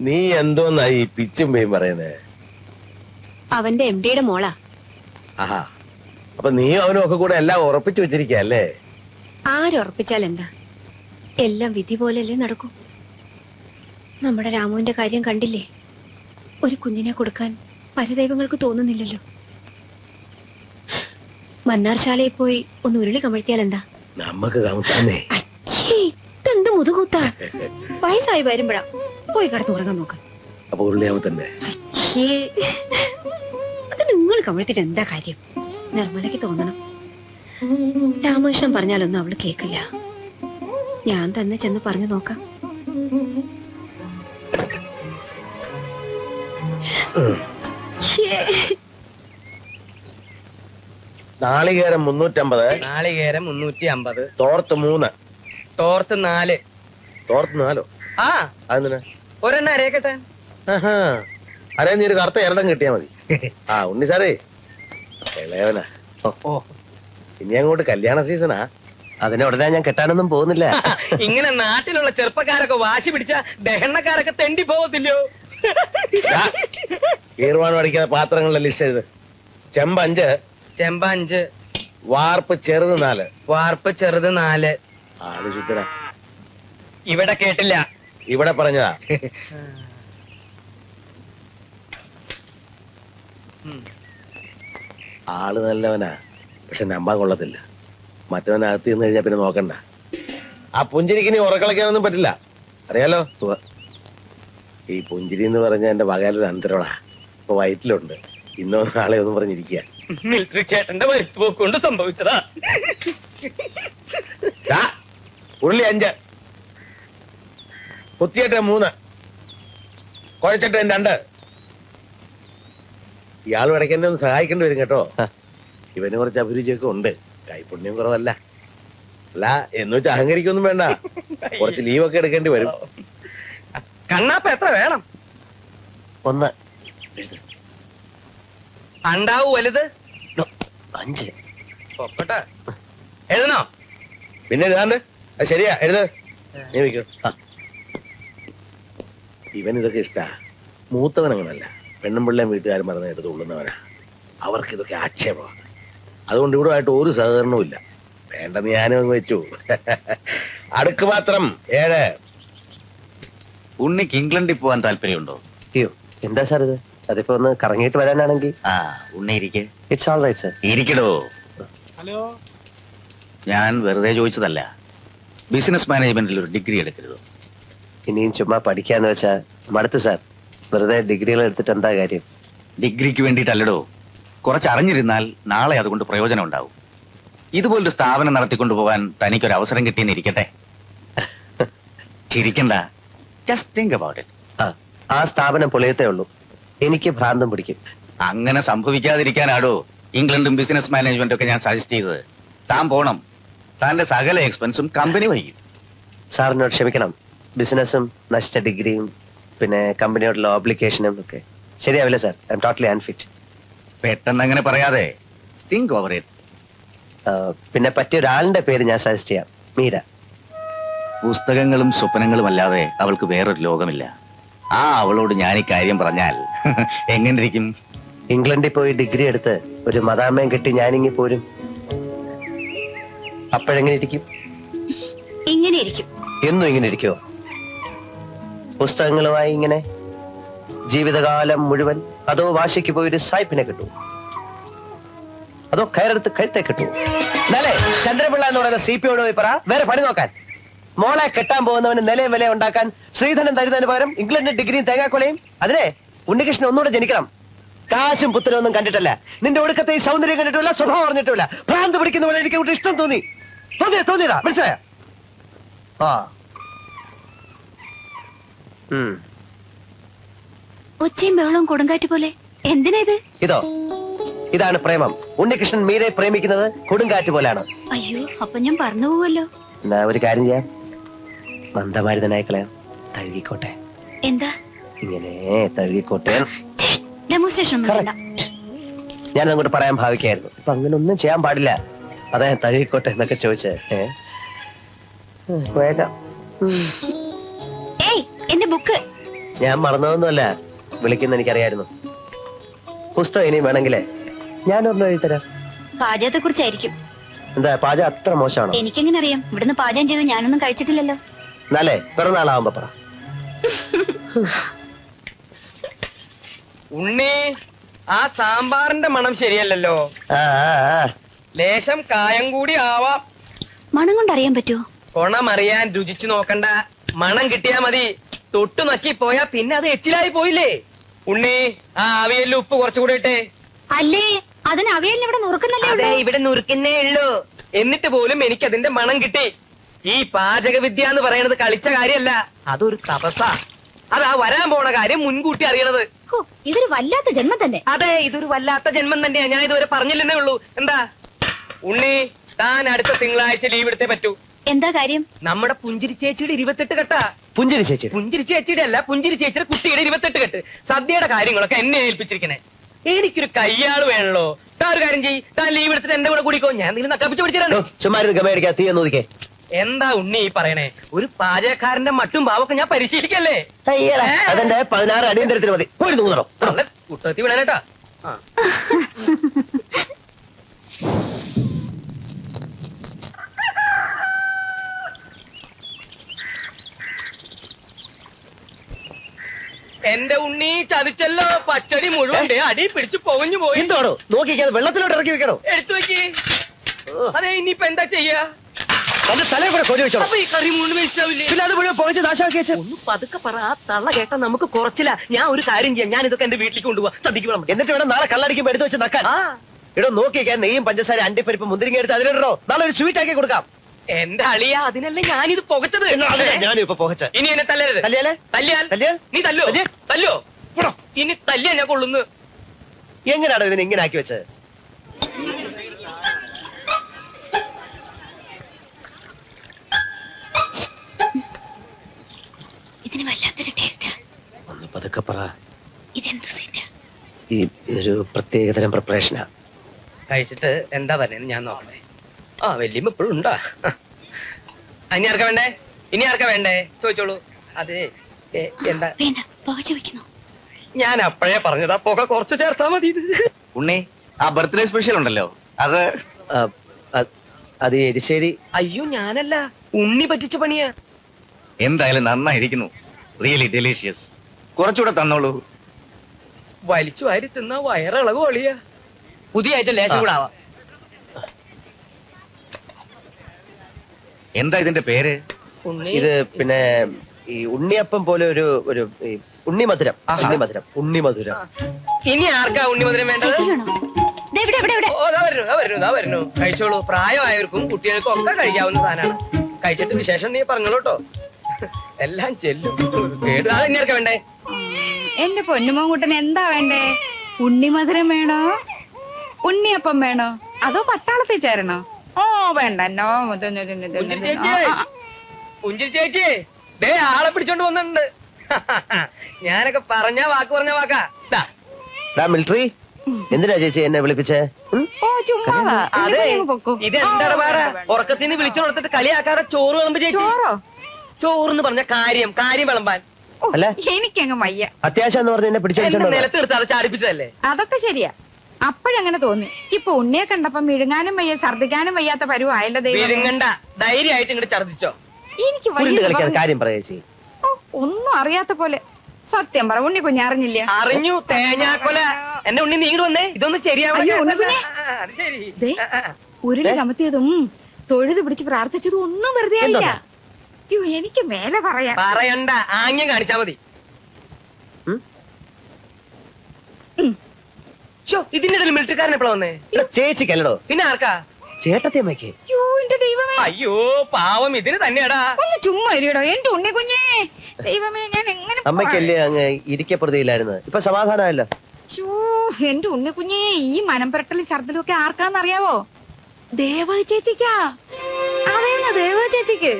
നീ എന്തോന്നാ ഈ പിച്ചും പേയും പറയുന്നേ? അവന്റെ എം ഡിയുടെ മോളാ. ആഹാ. അപ്പൊ നീ അവനും ഒക്കെ കൂടെ എല്ലാം ഉറപ്പിച്ചു വെച്ചിരിക്കല്ലേ ആരുറപ്പിച്ചാൽ എന്താ? എല്ലാം വിധി പോലെയല്ലേ നടക്കൂ. നമ്മുടെ രാമുവിന്റെ കാര്യം കണ്ടില്ലേ? ഒരു കുഞ്ഞിനെ കൊടുക്കാൻ പരദൈവങ്ങൾക്ക് തോന്നുന്നില്ലല്ലോ. മന്നാർശാലയിൽ പോയി ഒന്ന് ഉരുളി കമഴ്ത്തിയാൽ എന്താ? നമുക്ക് ഇതെന്ത് മുതുകൂത്താ? വയസ്സായി വരുമ്പോഴാ. പോയി കിടന്ന് ഉറങ്ങാൻ നോക്ക്. അപ്പൊ ഉരുളിയാമത്തന്നെ അയ്യേ, അത് നിങ്ങൾ കമഴ്ത്തിട്ട് എന്താ കാര്യം? നിർമ്മലയ്ക്ക് തോന്നണം. രാമകൃഷ്ണൻ പറഞ്ഞാലൊന്നും അവൾ കേക്കില്ല. ഞാൻ തന്നെ ചെന്ന് പറഞ്ഞു നോക്കാം. നാളികേരം മുന്നൂറ്റമ്പത്. നാളികേരം മുന്നൂറ്റി അമ്പത് തോർത്ത് മൂന്ന്. തോർത്ത് നാല്. തോർത്ത് നാലോ? ആ. അതെന്തിനാ? ഒരെണ്ണ അരയക്കട്ടെ. ആഹാ. അരേ നീ ഒരു കറുത്ത എരടം കിട്ടിയാ മതി. ആ ഉണ്ണി സാറേ. ഇളയവനാ. ഇനി അങ്ങോട്ട് കല്യാണ സീസണാ. അതിനെ ഉടനെ ഞാൻ കെട്ടാനൊന്നും പോകുന്നില്ല. ഇങ്ങനെ നാട്ടിലുള്ള ചെറുപ്പക്കാരൊക്കെ വാശി പിടിച്ച ദഹണക്കാരൊക്കെ തെണ്ടി പോകത്തില്ലയോ? ഈർവാണം അടിക്കുന്ന പാത്രങ്ങളുടെ ലിസ്റ്റ് എഴുത്. ചെമ്പഞ്ച് ചെമ്പഞ്ച് വാർപ്പ് ചെറുത് നാല്. വാർപ്പ് ചെറുത് നാല്. ആൾ ശുദ്ധന. ഇവിടെ കേട്ടില്ല. ഇവിടെ പറഞ്ഞതാ. ആൾ നല്ലവനാ പക്ഷെ നമ്പാൻ കൊള്ളത്തില്ല. മറ്റവനകത്ത് നിന്ന് കഴിഞ്ഞാ പിന്നെ നോക്കണ്ട. ആ പുഞ്ചിരിക്ക് ഇനി ഉറക്കളയ്ക്കാനൊന്നും പറ്റില്ല. അറിയാലോ. ഈ പുഞ്ചിരി എന്ന് പറഞ്ഞ എന്റെ വകയിലൊരു അന്തരവളാ. ഇപ്പൊ വയറ്റിലുണ്ട്. ഇന്നോ നാളെ ഒന്നും പറഞ്ഞിരിക്കുക മിലിറ്ററി ചേട്ടന്റെ വരുത്തുപോക്കൊണ്ട് സംഭവിച്ചതാ ഉരുളി അഞ്ച്. കുത്തിയട്ടെ മൂന്ന്. കുഴച്ചിട്ട് രണ്ട്. ഇയാൾ ഇടയ്ക്ക് എന്നെ ഒന്ന് സഹായിക്കേണ്ടി വരും കേട്ടോ. ഇവന് കുറച്ച് അഭിരുചിയൊക്കെ ഉണ്ട്. കൈപുണ്യം കുറവല്ല. അല്ല എന്ന് വെച്ച് അഹങ്കരിക്കൊന്നും വേണ്ട. കുറച്ച് ലീവൊക്കെ എടുക്കേണ്ടി വരും. കണ്ണാപ്പ എത്ര വേണം? ഒന്ന്. അണ്ടാവു വലുത്. അഞ്ച്. പൊക്കട്ടെ. എഴുതണോ? പിന്നെ എഴുതാണ്ട് ശരിയാ എഴുത്. നീ വെക്കോ ആ. ഇവൻ ഇതൊക്കെ ഇഷ്ടാ. മൂത്തവൻ അങ്ങനല്ല പെണ്ണും പിള്ളേം വീട്ടുകാരും പറഞ്ഞ എടുത്ത് ഉള്ളുന്നവനാ അവർക്ക് ഇതൊക്കെ ആക്ഷേപമാണ് അതുകൊണ്ട് ഇവിടെ ആയിട്ട് ഒരു സഹകരണവും ഇല്ല. വേണ്ടെന്ന് ഞാനും അങ്ങ് വെച്ചു. അടുക്ക് മാത്രം ഏഴ്. ഉണ്ണിക്ക് ഇംഗ്ലണ്ടിൽ പോകാൻ താല്പര്യമുണ്ടോ? അയ്യോ എന്താ സാർ ഇത്? അതിപ്പോ ഒന്ന് കറങ്ങിയിട്ട് വരാനാണെങ്കിൽ? ആ ഉണ്ണി ഇരിക്കെ. ഇറ്റ്സ് ഓൾ റൈറ്റ് സാർ ഇരിക്കടോ. ഹലോ. ഞാൻ വെറുതെ ചോദിച്ചതല്ല. ബിസിനസ് മാനേജ്മെന്റിൽ ഒരു ഡിഗ്രി എടുക്കരുത്. ഇനിയും ചുമ്മാ പഠിക്കാന്ന് വെച്ചാ മടുത്ത് സാർ. വെറുതെ ഡിഗ്രികൾ എടുത്തിട്ട് എന്താ കാര്യം? ഡിഗ്രിക്ക് വേണ്ടിട്ടല്ലടോ കുറച്ച് അറിഞ്ഞിരുന്നാൽ നാളെ അതുകൊണ്ട് പ്രയോജനം ഉണ്ടാവും. ഇതുപോലൊരു സ്ഥാപനം നടത്തിക്കൊണ്ടു പോകാൻ തനിക്കൊരു അവസരം കിട്ടിയെന്നിരിക്കട്ടെ ചിരിക്കണ്ട. ജസ്റ്റ് തിങ്ക് അബൌട്ട് ഇറ്റ് ആ ആ സ്ഥാപനം പൊളിയത്തേ ഉള്ളൂ. എനിക്ക് ഭ്രാന്തം പിടിക്കും. അങ്ങനെ സംഭവിക്കാതിരിക്കാനാടോ ഇംഗ്ലണ്ടും ബിസിനസ് മാനേജ്മെന്റും ഒക്കെ ഞാൻ സജസ്റ്റ് ചെയ്തത്. താൻ പോണം. താന്റെ സകല എക്സ്പെൻസും കമ്പനി വഹിക്കും. സാറിനോട് ക്ഷമിക്കണം. ബിസിനസ്സും നശിച്ച ഡിഗ്രിയും പിന്നെ കമ്പനിയോടുള്ള ഓബ്ലിക്കേഷനും ഒക്കെ. ശരിയാവില്ല sir I am totally unfit പെട്ടെന്ന് അങ്ങനെ പറയാതെ. തിങ്ക് ഓവർ ഇറ്റ് പിന്നെ പറ്റിയ ഒരാളിന്റെ പേര് ഞാൻ സജസ്റ്റ് ചെയ്യാം. മീര. പുസ്തകങ്ങളും സ്വപ്നങ്ങളും അല്ലാതെ അവൾക്ക് വേറൊരു ലോകമില്ല. ആ അവളോട് ഞാൻ ഈ കാര്യം പറഞ്ഞാൽ എങ്ങനെ ഇരിക്കും ഇംഗ്ലണ്ടിൽ പോയി ഡിഗ്രി എടുത്ത് ഒരു മതാമയം കിട്ടി ഞാനിങ്ങി പോരും. അപ്പോഴെങ്ങനെ ഇരിക്കും? ഇങ്ങനെ ഇരിക്കും. എന്നും ഇങ്ങനെ ഇരിക്കുമോ പുസ്തകങ്ങളുമായി ഇങ്ങനെ ജീവിതകാലം മുഴുവൻ അതോ വാശിക്ക് പോയി ഒരു സായിപ്പിനെ കിട്ടൂ? അതോ കയറെടുത്ത് കഴുത്തെ കിട്ടൂ? എന്നാലേ ചന്ദ്രപിള്ള എന്ന് പറയുന്ന സി പി പോയി പറ വേറെ പണി നോക്കാൻ. മോളെ കെട്ടാൻ പോകുന്നവന് നിലയും വില ഉണ്ടാക്കാൻ ശ്രീധരൻ തരുന്നതിന് പകരം ഇംഗ്ലണ്ട് ഡിഗ്രിയും തേങ്ങാക്കൊലയും? അതിനെ ഉണ്ണികൃഷ്ണൻ ഒന്നുകൂടെ ജനിക്കണം. കാശും പുത്തനൊന്നും കണ്ടിട്ടല്ല. നിന്റെ ഒടുക്കത്തെ ഈ സൗന്ദര്യം കണ്ടിട്ടില്ല സ്വഭാവം അറിഞ്ഞിട്ടില്ല ഭ്രാന്ത് പിടിക്കുന്ന പോലെ എനിക്ക് ഇഷ്ടം തോന്നി. തോന്നിയ തോന്നിയതാ. മനസ്സിലായ? ആ. ഒച്ചയും ബഹളവും കൊടുങ്കാറ്റ് പോലെ. എന്തിനേത് ഇതോ? ഇതാണ് പ്രേമം. ഉണ്ണികൃഷ്ണൻ മീരെ പ്രേമിക്കുന്നത് കൊടുങ്കാറ്റ് പോലാണ് അയ്യോ അപ്പൊ ഞാൻ പറഞ്ഞു പോവല്ലോ. എന്നാ ഒരു കാര്യം ചെയ്യാം. മന്ദമാരുതനായ കളയാം തഴുകിക്കോട്ടെ. എന്താ? ഇങ്ങനെ തഴുകിക്കോട്ടെ. ഡെമോൺസ്ട്രേഷൻ ഒന്നും വേണ്ട. ഞാൻ അങ്ങോട്ട് പറയാൻ ഭാവിക്കായിരുന്നു. ഇപ്പൊ അങ്ങനെ ഒന്നും ചെയ്യാൻ പാടില്ല. അതെ തഴുകിക്കോട്ടെ എന്നൊക്കെ ചോദിച്ചേ. ഏ? ഉം, വേഗം. ഉം. എന്റെ ബുക്ക്. ഞാൻ മറന്നതൊന്നുമല്ല. വിളിക്കുന്ന എനിക്കറിയായിരുന്നു. പുസ്തകം ഇനി വേണമെങ്കിലേ. ഞാൻ ഒരെണ്ണം പാചകത്തെ കുറിച്ചായിരിക്കും എന്താ പാചകം അത്ര മോശമാണോ? എനിക്കെങ്ങനെ അറിയാം ഇവിടുന്ന് പാചകം ചെയ്ത് ഞാനൊന്നും കഴിച്ചിട്ടില്ലല്ലോ. എന്നാലേ പിറന്നാളാവുമ്പോ പറ. ഉണ്ണി ആ സാമ്പാറിന്റെ മണം ശരിയല്ലല്ലോ. ആ, ആ, ആ. ലേശം കായം കൂടി ആവാം. മണം കൊണ്ട് അറിയാൻ പറ്റുമോ കൊണമറിയാൻ രുചിച്ചു നോക്കണ്ട. മണം കിട്ടിയാ മതി. തൊട്ടു നക്കി പോയാ പിന്നെ അത് എച്ചിലായി പോയില്ലേ? ഉണ്ണി ആ ആവിയല്ല ഉപ്പ് കുറച്ചുകൂടി ഇട്ടേ. അല്ലേ? അതിന് അവയല്ല ഇവിടെ നുറുക്കുന്നല്ലേ അതെ ഇവിടെ നുറുക്കുന്നേ ഉള്ളൂ. എന്നിട്ട് പോലും എനിക്ക് അതിന്റെ മണം കിട്ടി. ഈ പാചക വിദ്യ എന്ന് പറയുന്നത് കളിച്ച കാര്യമല്ല അതൊരു തപസ അതാ വരാൻ പോണ കാര്യം മുൻകൂട്ടി അറിയണത്. ഹോ, ഇതൊരു വല്ലാത്ത ജന്മം തന്നെ. അതെ ഇതൊരു വല്ലാത്ത ജന്മം തന്നെയാ. ഞാൻ ഇതുവരെ പറഞ്ഞില്ലെന്നേ ഉള്ളൂ. എന്താ? ഉണ്ണി താൻ അടുത്ത തിങ്കളാഴ്ച ലീവ് എടുത്തേ പറ്റൂ. എന്താ കാര്യം? നമ്മുടെ പുഞ്ചിരി ചേച്ചിയുടെ ഇരുപത്തെട്ട് കെട്ടാ. പുഞ്ചിരി ചേച്ചി പുഞ്ചിരി ചേച്ചിയുടെ അല്ല പുഞ്ചിരി ചേച്ചിയുടെ കുട്ടിയുടെ ഇരുപത്തെട്ട് കെട്ട്. സദ്യയുടെ കാര്യങ്ങളൊക്കെ എന്നെ ഏൽപ്പിച്ചിരിക്കണേ. എനിക്കൊരു കയ്യാൾ വേണല്ലോ. താ ഒരു കാര്യം ചെയ്യ്. താൻ ലീവ് എടുത്തിട്ട് എന്റെ കൂടെ കൂടിക്കോ. ഞാൻ നിങ്ങൾ നക്കപ്പിച്ച് പിടിച്ചിട്ടുണ്ട്? ചുമ്മാ ഇരുന്ന് ഗമയടിക്കാ തീ ഒന്ന് എന്താ ഉണ്ണി ഈ പറയണേ? ഒരു പാചകക്കാരന്റെ മട്ടും ഭാവമൊക്കെ ഞാൻ പരിശീലിക്കല്ലേ? അതെന്റെ പതിനാറ് അടിയന്തരത്തിന് മതി. പോയി കുട്ടത്തി വിടാനേട്ടാ ആ എന്റെ ഉണ്ണി ചതിച്ചല്ലോ. പച്ചടി മുഴുവൻ അടി പിടിച്ചു പൊവഞ്ഞു പോയി. എന്തോടോ നോക്കിക്കാതെ വെള്ളത്തിലോട്ട് ഇറക്കി വെക്കണോ എടുത്തു വെക്കി. അതെ ഇനിയിപ്പോ എന്താ ചെയ്യാ? എന്റെ തലയിൽ കൂടെ വെച്ചോ അപ്പൊ ഈ കറി മുഴുവൻ വേസ്റ്റാവില്ലേ? പിന്നെ അത് മുഴുവൻ പോയിച്ച് നാശമാക്കി വെച്ച്. ഒന്ന് പതുക്കെ പറ ആ തള്ള കേട്ടാ നമുക്ക് കുറച്ചില്ല ഞാൻ ഒരു കാര്യം ചെയ്യാം. ഞാൻ ഇതൊക്കെ എന്റെ വീട്ടിലേക്ക് സദ്യക്ക് വിളമ്പ്. എന്നിട്ട് വേണം നാളെ കള്ളടിക്കുമ്പോ എടുത്ത് വെച്ച് നക്കാൻ. ഇടോ നോക്കിക്കാൻ നെയ്യും പഞ്ചസാര അണ്ടിപ്പരിപ്പ് മുന്തിരിങ്ങ എടുത്ത് അതിലിടണോ? നാളെ ഒരു സ്വീറ്റ് ആക്കി കൊടുക്കാം. എന്റെ അളിയ അതിനല്ലേ ഞാനിത് പുകച്ചത്? ഞാനിപ്പോ പുകച്ച പോകച്ച ഇനി എന്നെ തല്ലരുത്. കല്യാലേ തല്ലിയാൽ തല്ലിയാൽ? നീ തല്ലോ. തല്ലോ. ഇനി തല്ലിയാ ഞാൻ കൊള്ളുന്നു. എങ്ങനെയാണോ ഇതിനെ ഇങ്ങനെ ആക്കി വെച്ചത്? ഇതിന് വല്ലാത്തൊരു ടേസ്റ്റാ ഒന്ന് പതുക്കെ പറ. ഇതെന്ത് സ്വീറ്റാ ഈ ഇതൊരു പ്രത്യേകതരം പ്രിപ്പറേഷനാ കഴിച്ചിട്ട് എന്താ പറയുന്നത് ഞാൻ നോക്കണേ ആ വല്യമ്മ ഇപ്പോഴും ഉണ്ടാ? ഇനി ആർക്കാ വേണ്ടേ? ഇനി ആർക്കാ വേണ്ടേ? ചോദിച്ചോളൂ. അതെ എന്താ? വേണ്ട. പുകച്ചു വെക്കുന്നു ഞാൻ അപ്പോഴേ പറഞ്ഞതാ. പുക കുറച്ച് ചേർത്താ മതി. ഇത് ഉണ്ണി ആ ബർത്ത്ഡേ സ്പെഷ്യൽ ഉണ്ടല്ലോ. അത് അത്- എരിശ്ശേരി അയ്യോ ഞാനല്ല. ഉണ്ണി പറ്റിച്ച പണിയാ. എന്തായാലും നന്നായിരിക്കുന്നു. റിയലി ഡെലീഷ്യസ് കുറച്ചുകൂടെ തന്നോളൂ. വലിച്ചു വാരി തിന്ന വയറിളവ് ഒളിയാ. പുതിയ ലേശം കൂടെ എന്താ ഇതിന്റെ പേര്? ഇത് പിന്നെ ഈ ഉണ്ണിയപ്പം പോലെ ഒരു ഒരു ഈ ഉണ്ണി മധുരം ഉണ്ണി മധുരം ഇനി ആർക്കാ ഉണ്ണി മധുരം വേണ്ടത് ദേ ഇവിടെ ഇവിടെ ഇവിടെ. ഓ ദാ വരുന്നു ദാ വരുന്നു ദാ വരുന്നു. കഴിച്ചോളൂ. പ്രായമായവർക്കും കുട്ടികൾക്കും ഒക്കെ കഴിക്കാവുന്ന സാധനമാണ്. കഴിച്ചിട്ട് വിശേഷം നീ പറഞ്ഞോളൂ കേട്ടോ എല്ലാം ചെല്ലും. കേട്ടു അത് ഇനി ആർക്കാ വേണ്ടേ? എന്റെ പൊന്നുമോൻകുട്ടൻ എന്താ വേണ്ടേ? ഉണ്ണിമധുരം വേണോ? ഉണ്ണിയപ്പം വേണോ? അതോ പട്ടാളത്തിൽ ചേരണോ? ഓ വേണ്ട. നോ ഇതൊന്നും ഇതൊന്നും ഇതൊന്നും പുഞ്ചിരി ചേച്ചി. പുഞ്ചിരി ചേച്ചി. ദേ ആളെ പിടിച്ചോണ്ട് വന്നിട്ടുണ്ട്. ഞാനൊക്കെ പറഞ്ഞ വാക്ക് പറഞ്ഞ വാക്കാ. മിലിറ്ററി എന്തിനാ ചേച്ചി എന്നെ വിളിപ്പിച്ചേ? അതെ ഉണ്ണിമധുരം ഇത് ആ, എന്താണ് വേണ്ട, വേറെ. ഉറക്കത്തിന് വിളിച്ചു കൊടുത്തിട്ട് കളിയാക്കാതെ ചോറ് വിളമ്പ് ചേച്ചി. ചോറോ? ചോറെന്ന് പറഞ്ഞ കാര്യം കാര്യം വിളമ്പാൻ. എനിക്കങ്ങ് വയ്യ. അത്യാവശ്യം എന്ന് പറഞ്ഞ് എന്നെ പിടിച്ചു നിലത്ത് എടുത്ത് അത് ചാടിപ്പിച്ചതല്ലേ? അതൊക്കെ ശരിയാ. അപ്പോഴങ്ങനെ തോന്നി. ഇപ്പൊ ഉണ്ണിയെ കണ്ടപ്പോ മിഴുങ്ങാനും വയ്യ ഛർദിക്കാനും വയ്യാത്ത പരുവായല്ലോ ദൈവം വിരുങ്ങണ്ട ധൈര്യമായിട്ട് ഇങ്ങോട്ട് ഛർദിച്ചോ എനിക്ക് ഉരുണ്ട് വയ്യ കാര്യം പറ ചേച്ചി. ഓ, ഒന്നും അറിയാത്ത പോലെ. സത്യം പറ ഉണ്ണി കുഞ്ഞറിഞ്ഞില്ല അറിഞ്ഞു തേങ്ങാക്കൊല എന്റെ ഉണ്ണി നീങ്ങി വന്നേ. ഇതൊന്നും ശരിയാവില്ല അയ്യോ, ഉണ്ണിക്കുഞ്ഞെ. അത് ശരി. ദേ. ആ, ആ. ഉരുളി കമത്തിയതും തൊഴുത് പിടിച്ച് പ്രാർത്ഥിച്ചതും ഒന്നും വെറുതെ ആയില്ല. എന്തോന്നാ? അയ്യോ എനിക്ക് മേലെ പറയാം. പറയണ്ട. ആംഗ്യം കാണിച്ചാ മതി. ഉം? ഇതിന്റെ ഇടയിൽ മിലിറ്ററിക്കാരൻ എപ്പോഴാ വന്നേ? ചേച്ചി ചേച്ചിക്കല്ലടോ. പിന്നെ ആർക്കാ? ചേട്ടത്തി അമ്മയ്ക്ക്. അയ്യോ എന്റെ ദൈവമേ. അയ്യോ പാവം ഇതിന് തന്നെയാടാ. ഒന്ന് ചുമ്മാ ഇരിയടോ എന്റെ ഉണ്ണി കുഞ്ഞേ. ദൈവമേ ഞാൻ എങ്ങനെ അമ്മയ്ക്കല്ലേ അങ്ങ് ഇരിക്കപ്പെടുത്തിയില്ലായിരുന്നു ഇപ്പൊ സമാധാനമല്ലോ എന്റെ ഉണ്ണി കുഞ്ഞേ ഈ മനം പുരട്ടലും ഛർദിലും ഒക്കെ ആർക്കാന്നറിയാവോ ദേവ ചേച്ചിക്കാ. അറിയുന്ന ദേവ ചേച്ചിക്ക്?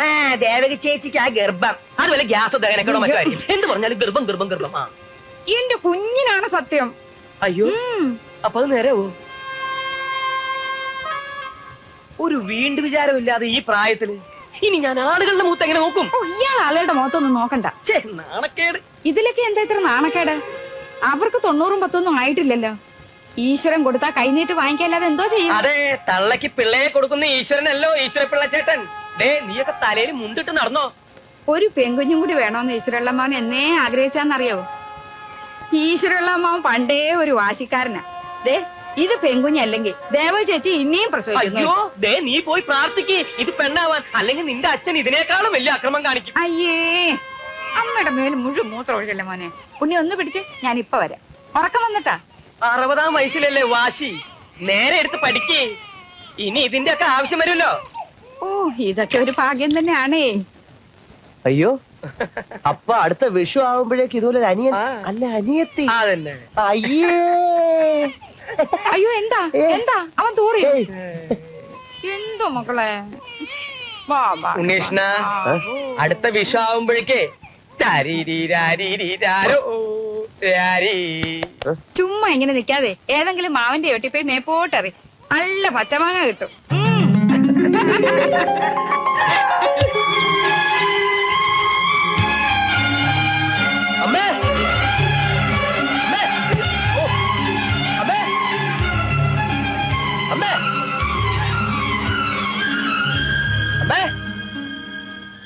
ആ ദേവക ചേച്ചിക്ക് ആ ഗർഭം. അതുപോലെ ഗ്യാസ് ദഹനക്കണോ മറ്റോ എന്ത് പറഞ്ഞാലും ഗർഭം ഗർഭം ഗർഭം. ആ. എന്റെ കുഞ്ഞിനാണ് സത്യം. അയ്യോ. അപ്പൊ അത് നേരെവോ ഒരു വീണ്ടു വിചാരമില്ലാതെ ഈ പ്രായത്തിൽ ഇനി ഞാൻ ആളുകളുടെ മൂത്ത് എങ്ങനെ നോക്കും? ഓ ഇയാൾ ആളുകളുടെ മുഖത്തൊന്നും നോക്കണ്ട. ഛേ, നാണക്കേട്. ഇതിലൊക്കെ എന്താ ഇത്ര നാണക്കേട്? അവർക്ക് തൊണ്ണൂറും പത്തൊന്നും ആയിട്ടില്ലല്ലോ. ഈശ്വരൻ കൊടുത്താ കൈനീട്ട് വാങ്ങിക്കല്ലാതെ എന്തോ ചെയ്യും? അതെ തള്ളക്ക് പിള്ളയെ കൊടുക്കുന്ന ഈശ്വരനല്ലോ ഈശ്വര പിള്ളച്ചേട്ടൻ ഡേ നീയൊക്കെ തലയിൽ മുണ്ടിട്ട് നടന്നോ? ഒരു പെൺകുഞ്ഞും കൂടി വേണോന്ന് ഈശ്വരള്ളമ്മാവൻ എന്നേ ആഗ്രഹിച്ചാന്നറിയാവോ അമ്മ പണ്ടേ ഒരു വാശിക്കാരനാ. ദേ ഇത് പെൺകുഞ്ഞല്ലെങ്കിൽ ദേവ ചേച്ചി ഇനിയും പ്രസവിക്കുന്നു. അയ്യോ ദേ നീ പോയി പ്രാർത്ഥിക്ക്. ഇത് പെണ്ണാവാൻ അല്ലെങ്കിൽ നിന്റെ അച്ഛൻ ഇതിനേക്കാളും വലിയ അക്രമം കാണിക്കും. അയ്യേ അമ്മയുടെ മേൽ മുഴുവൻ മൂത്രം ഒഴിച്ചല്ലേ മോനെ. ഉണ്ണി ഒന്ന് പിടിച്ച് ഞാൻ ഇപ്പൊ വരാം. ഉറക്കം വന്നിട്ടാ? അറുപതാം വയസ്സിലല്ലേ വാശി. നേരെ എടുത്ത് പഠിക്കേ. ഇനി ഇതിന്റെ ഒക്കെ ആവശ്യം വരുമല്ലോ. ഓ ഇതൊക്കെ ഒരു ഭാഗ്യം തന്നെയാണേ. അയ്യോ അപ്പൊ അടുത്ത വിഷു ആവുമ്പോഴേക്ക് ഇതുപോലെ ഒരു അനിയൻ അല്ല അനിയത്തി. അതന്നെ അയ്യേ. അയ്യോ എന്താ? എന്താ? അവൻ തൂറി. എന്തോ മക്കളെ? വാ, വാ, ഉണ്ണീഷ്ണ അടുത്ത വിഷു ആവുമ്പോഴേക്കേ. ചുമ്മാ ഇങ്ങനെ നിക്കാതെ ഏതെങ്കിലും മാവിന്റെ ഒട്ടിപ്പോയി മേപ്പോട്ടറി മേപ്പോട്ടെറി നല്ല പച്ചമാങ്ങ കിട്ടും.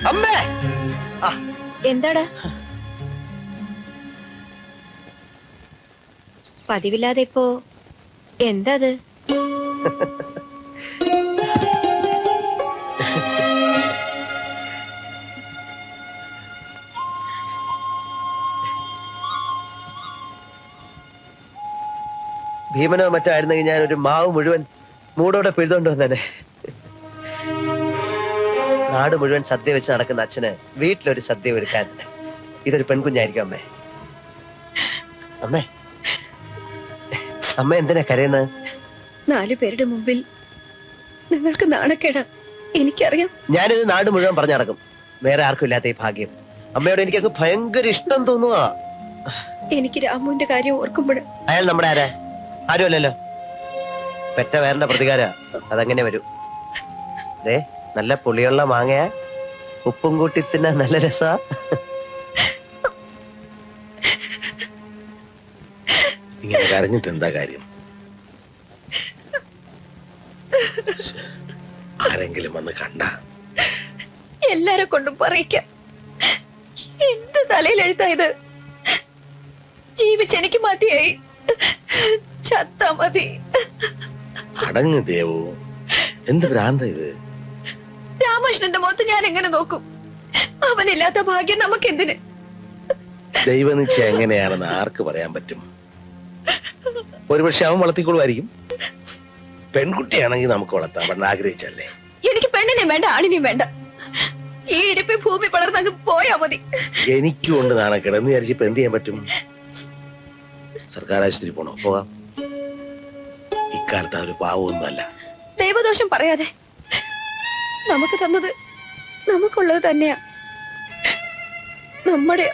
അമ്മേ! എന്താടാ? പതിവില്ലാതെ ഇപ്പോ എന്താ അത്? ഭീമനോ മറ്റോ ആയിരുന്നെങ്കിൽ ഞാൻ ഒരു മാവ് മുഴുവൻ മൂടോടെ പിഴുതോണ്ട് വന്നേനെ. നാട് മുഴുവൻ സദ്യ വെച്ച് നടക്കുന്ന അച്ഛന് വീട്ടിലൊരു സദ്യ ഒരുക്കാൻ ഇതൊരു പെൺകുഞ്ഞായിരിക്കും അമ്മേ. അമ്മേ അമ്മ എന്തിനാ കരയുന്നത് നാലു പേരുടെ മുമ്പിൽ നിങ്ങൾക്ക് നാണക്കേടാ. എനിക്കറിയാം. ഞാനിത് നാട് മുഴുവൻ പറഞ്ഞു നടക്കും. വേറെ ആർക്കും ഇല്ലാത്ത ഈ ഭാഗ്യം. അമ്മയോട് എനിക്ക് അങ്ങ് ഭയങ്കര ഇഷ്ടം തോന്നുവാ. എനിക്ക് രാമുവിന്റെ കാര്യം ഓർക്കുമ്പോൾ അയാൾ നമ്മുടെ ആരാ? ആരുമല്ലല്ലോ? പെറ്റ വേറെ പ്രതികാര. അതങ്ങനെ വരൂ. ദേ നല്ല പുളിയുള്ള മാങ്ങയാ. ഉപ്പും കൂട്ടി തിന്നാൻ നല്ല രസ. ഇങ്ങനെ കരഞ്ഞിട്ട് എന്താ കാര്യം? ആരെങ്കിലും വന്ന് കണ്ട? എല്ലാരെ കൊണ്ടും പറയിക്കാം. എന്ത് തലയിൽ എഴുതായത് ജീവിച്ചെനിക്ക് മതിയായി. ചത്താ മതി. അടങ്ങ് ദേവു. എന്ത് ഭ്രാന്ത ഇത്? രാമകൃഷ്ണന്റെ മുഖത്ത് ഞാൻ എങ്ങനെ നോക്കും? അവനില്ലാത്ത ഭാഗ്യം നമുക്ക് എന്തിന് ദൈവനിശ്ചയം എങ്ങനെയാണെന്ന് ആർക്ക് പറയാൻ പറ്റും? ഒരുപക്ഷെ അവൻ വളർത്തിക്കൊള്ളുമായിരിക്കും. പെൺകുട്ടിയാണെങ്കിൽ നമുക്ക് വളർത്താം. ആഗ്രഹിച്ചല്ലേ? എനിക്ക് പെണ്ണിനെ വേണ്ട ആണിനെയും വേണ്ട. ഈ ഇരിപ്പി ഭൂമി പളർന്നങ്ങ് പോയാ മതി. എനിക്കും ഉണ്ട് നാണക്കേട്. എന്ന് വിചാരിച്ച് ഇപ്പൊ എന്ത് ചെയ്യാൻ പറ്റും? സർക്കാർ ആശുപത്രി പോണോ? പോകാം. ഇക്കാലത്ത് ഒരു പാവമൊന്നുമല്ല ദൈവദോഷം പറയാതെ. നമുക്ക് തന്നത് നമുക്കുള്ളത് തന്നെയാ. നമ്മുടെ